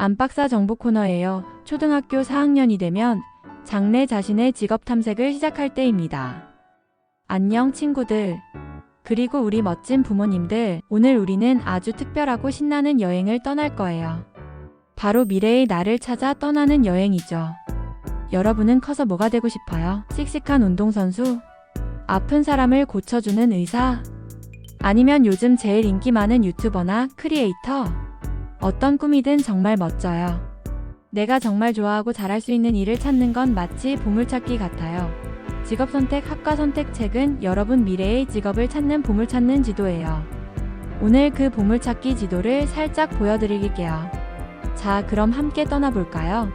안박사 정보 코너예요. 초등학교 4학년이 되면 장래 자신의 직업 탐색을 시작할 때입니다. 안녕 친구들. 그리고 우리 멋진 부모님들, 오늘 우리는 아주 특별하고 신나는 여행을 떠날 거예요. 바로 미래의 나를 찾아 떠나는 여행이죠. 여러분은 커서 뭐가 되고 싶어요? 씩씩한 운동선수? 아픈 사람을 고쳐주는 의사? 아니면 요즘 제일 인기 많은 유튜버나 크리에이터? 어떤 꿈이든 정말 멋져요. 내가 정말 좋아하고 잘할 수 있는 일을 찾는 건 마치 보물찾기 같아요. 직업 선택 학과 선택 책은 여러분 미래의 직업을 찾는 보물 찾는 지도예요. 오늘 그 보물찾기 지도를 살짝 보여드릴게요. 자, 그럼 함께 떠나볼까요?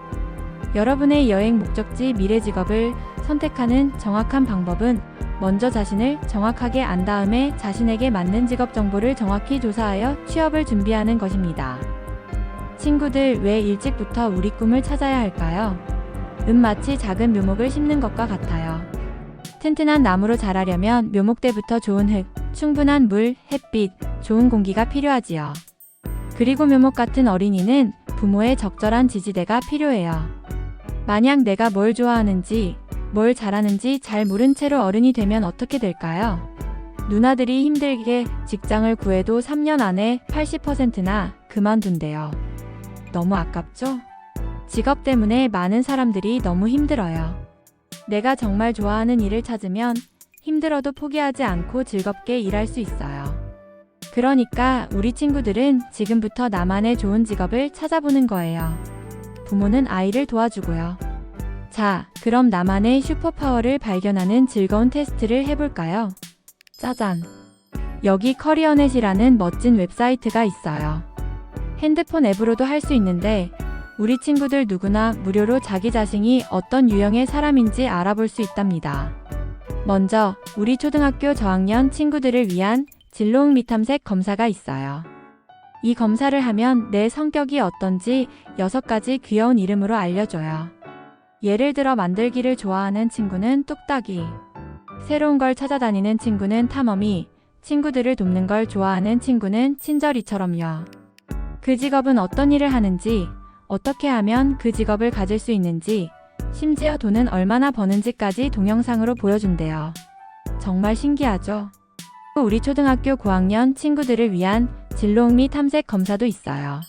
여러분의 여행 목적지 미래 직업을 선택하는 정확한 방법은 먼저 자신을 정확하게 안 다음에 자신에게 맞는 직업 정보를 정확히 조사하여 취업을 준비하는 것입니다. 친구들, 왜 일찍부터 우리 꿈을 찾아야 할까요? 은 마치 작은 묘목을 심는 것과 같아요. 튼튼한 나무로 자라려면 묘목 때부터 좋은 흙, 충분한 물, 햇빛, 좋은 공기가 필요하지요. 그리고 묘목 같은 어린이는 부모의 적절한 지지대가 필요해요. 만약 내가 뭘 좋아하는지, 뭘 잘하는지 잘 모른 채로 어른이 되면 어떻게 될까요? 누나들이 힘들게 직장을 구해도 3년 안에 80%나 그만둔대요. 너무 아깝죠? 직업 때문에 많은 사람들이 너무 힘들어요. 내가 정말 좋아하는 일을 찾으면 힘들어도 포기하지 않고 즐겁게 일할 수 있어요. 그러니까 우리 친구들은 지금부터 나만의 좋은 직업을 찾아보는 거예요. 부모는 아이를 도와주고요. 자, 그럼 나만의 슈퍼파워를 발견하는 즐거운 테스트를 해볼까요? 짜잔. 여기 커리어넷이라는 멋진 웹사이트가 있어요. 핸드폰 앱으로도 할 수 있는데 우리 친구들 누구나 무료로 자기 자신이 어떤 유형의 사람인지 알아볼 수 있답니다. 먼저 우리 초등학교 저학년 친구들을 위한 진로응 미탐색 검사가 있어요. 이 검사를 하면 내 성격이 어떤지 6가지 귀여운 이름으로 알려줘요. 예를 들어 만들기를 좋아하는 친구는 뚝딱이, 새로운 걸 찾아다니는 친구는 탐험이, 친구들을 돕는 걸 좋아하는 친구는 친절이처럼요. 그 직업은 어떤 일을 하는지, 어떻게 하면 그 직업을 가질 수 있는지, 심지어 돈은 얼마나 버는지까지 동영상으로 보여준대요. 정말 신기하죠? 우리 초등학교 고학년 친구들을 위한 진로응 미 탐색 검사도 있어요.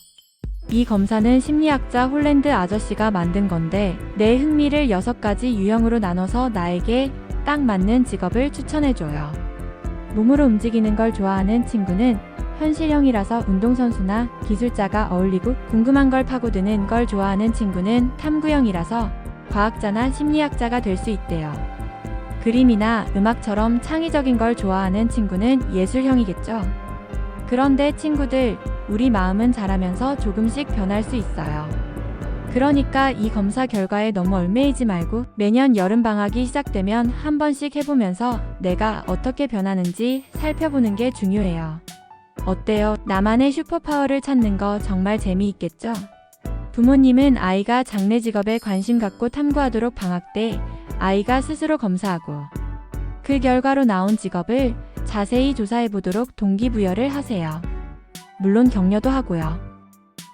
이 검사는 심리학자 홀랜드 아저씨가 만든 건데 내 흥미를 6가지 유형으로 나눠서 나에게 딱 맞는 직업을 추천해줘요. 몸으로 움직이는 걸 좋아하는 친구는 현실형이라서 운동선수나 기술자가 어울리고 궁금한 걸 파고드는 걸 좋아하는 친구는 탐구형이라서 과학자나 심리학자가 될 수 있대요. 그림이나 음악처럼 창의적인 걸 좋아하는 친구는 예술형이겠죠. 그런데 친구들, 우리 마음은 자라면서 조금씩 변할 수 있어요. 그러니까 이 검사 결과에 너무 얽매이지 말고 매년 여름방학이 시작되면 한 번씩 해보면서 내가 어떻게 변하는지 살펴보는 게 중요해요. 어때요? 나만의 슈퍼파워를 찾는 거 정말 재미있겠죠? 부모님은 아이가 장래 직업에 관심 갖고 탐구하도록 방학 때 아이가 스스로 검사하고 그 결과로 나온 직업을 자세히 조사해 보도록 동기부여를 하세요. 물론 격려도 하고요.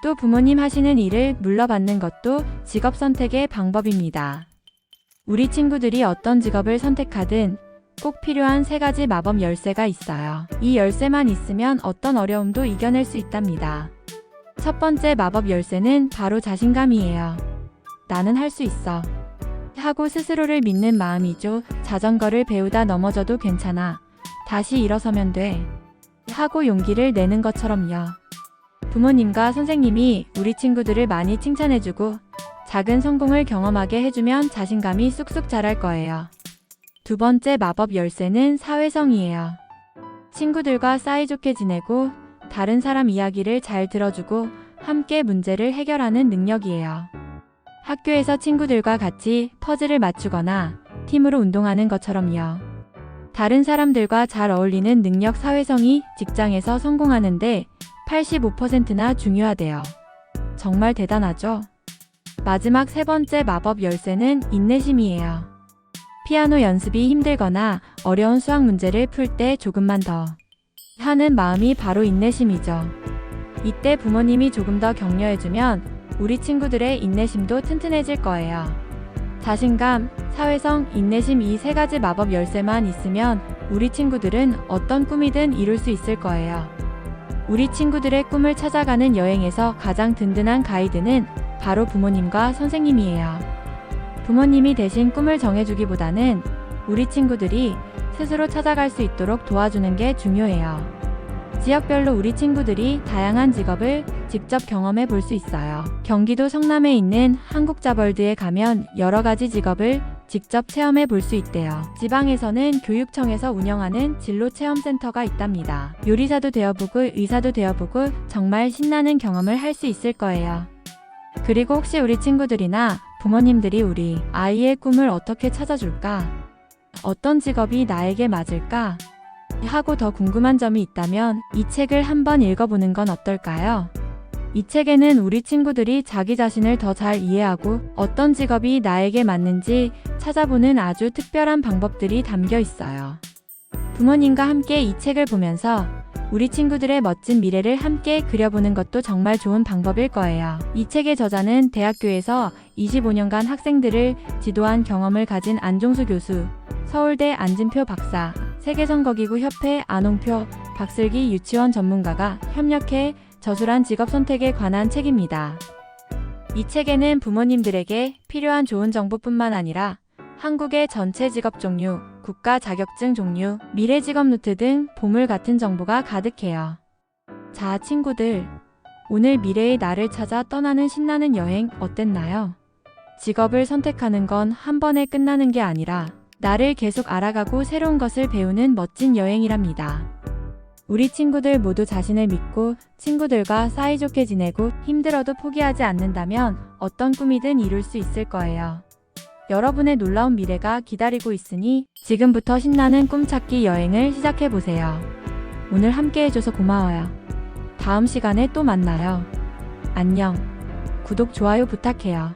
또 부모님 하시는 일을 물러받는 것도 직업 선택의 방법입니다. 우리 친구들이 어떤 직업을 선택하든 꼭 필요한 세 가지 마법 열쇠가 있어요. 이 열쇠만 있으면 어떤 어려움도 이겨낼 수 있답니다. 첫 번째 마법 열쇠는 바로 자신감이에요. 나는 할 수 있어. 하고 스스로를 믿는 마음이죠. 자전거를 배우다 넘어져도 괜찮아. 다시 일어서면 돼. 하고 용기를 내는 것처럼요. 부모님과 선생님이 우리 친구들을 많이 칭찬해주고 작은 성공을 경험하게 해주면 자신감이 쑥쑥 자랄 거예요. 두 번째 마법 열쇠는 사회성이에요. 친구들과 사이좋게 지내고 다른 사람 이야기를 잘 들어주고 함께 문제를 해결하는 능력이에요. 학교에서 친구들과 같이 퍼즐을 맞추거나 팀으로 운동하는 것처럼요. 다른 사람들과 잘 어울리는 능력 사회성이 직장에서 성공하는데 85%나 중요하대요. 정말 대단하죠? 마지막 세 번째 마법 열쇠는 인내심이에요. 피아노 연습이 힘들거나 어려운 수학 문제를 풀 때 조금만 더 하는 마음이 바로 인내심이죠. 이때 부모님이 조금 더 격려해주면 우리 친구들의 인내심도 튼튼해질 거예요. 자신감, 사회성, 인내심 이 세 가지 마법 열쇠만 있으면 우리 친구들은 어떤 꿈이든 이룰 수 있을 거예요. 우리 친구들의 꿈을 찾아가는 여행에서 가장 든든한 가이드는 바로 부모님과 선생님이에요. 부모님이 대신 꿈을 정해주기보다는 우리 친구들이 스스로 찾아갈 수 있도록 도와주는 게 중요해요. 지역별로 우리 친구들이 다양한 직업을 직접 경험해 볼 수 있어요. 경기도 성남에 있는 한국자벌드에 가면 여러 가지 직업을 직접 체험해 볼 수 있대요. 지방에서는 교육청에서 운영하는 진로 체험센터가 있답니다. 요리사도 되어보고 의사도 되어보고 정말 신나는 경험을 할 수 있을 거예요. 그리고 혹시 우리 친구들이나 부모님들이 우리 아이의 꿈을 어떻게 찾아줄까? 어떤 직업이 나에게 맞을까? 하고 더 궁금한 점이 있다면 이 책을 한번 읽어보는 건 어떨까요? 이 책에는 우리 친구들이 자기 자신을 더 잘 이해하고 어떤 직업이 나에게 맞는지 찾아보는 아주 특별한 방법들이 담겨 있어요. 부모님과 함께 이 책을 보면서 우리 친구들의 멋진 미래를 함께 그려보는 것도 정말 좋은 방법일 거예요. 이 책의 저자는 대학교에서 25년간 학생들을 지도한 경험을 가진 안종수 교수, 서울대 안진표 박사, 세계선거기구 협회 안홍표, 박슬기 유치원 전문가가 협력해 저술한 직업 선택에 관한 책입니다. 이 책에는 부모님들에게 필요한 좋은 정보뿐만 아니라 한국의 전체 직업 종류, 국가 자격증 종류, 미래 직업 루트 등 보물 같은 정보가 가득해요. 자, 친구들. 오늘 미래의 나를 찾아 떠나는 신나는 여행 어땠나요? 직업을 선택하는 건 한 번에 끝나는 게 아니라 나를 계속 알아가고 새로운 것을 배우는 멋진 여행이랍니다. 우리 친구들 모두 자신을 믿고 친구들과 사이좋게 지내고 힘들어도 포기하지 않는다면 어떤 꿈이든 이룰 수 있을 거예요. 여러분의 놀라운 미래가 기다리고 있으니 지금부터 신나는 꿈찾기 여행을 시작해보세요. 오늘 함께 해줘서 고마워요. 다음 시간에 또 만나요. 안녕. 구독, 좋아요 부탁해요.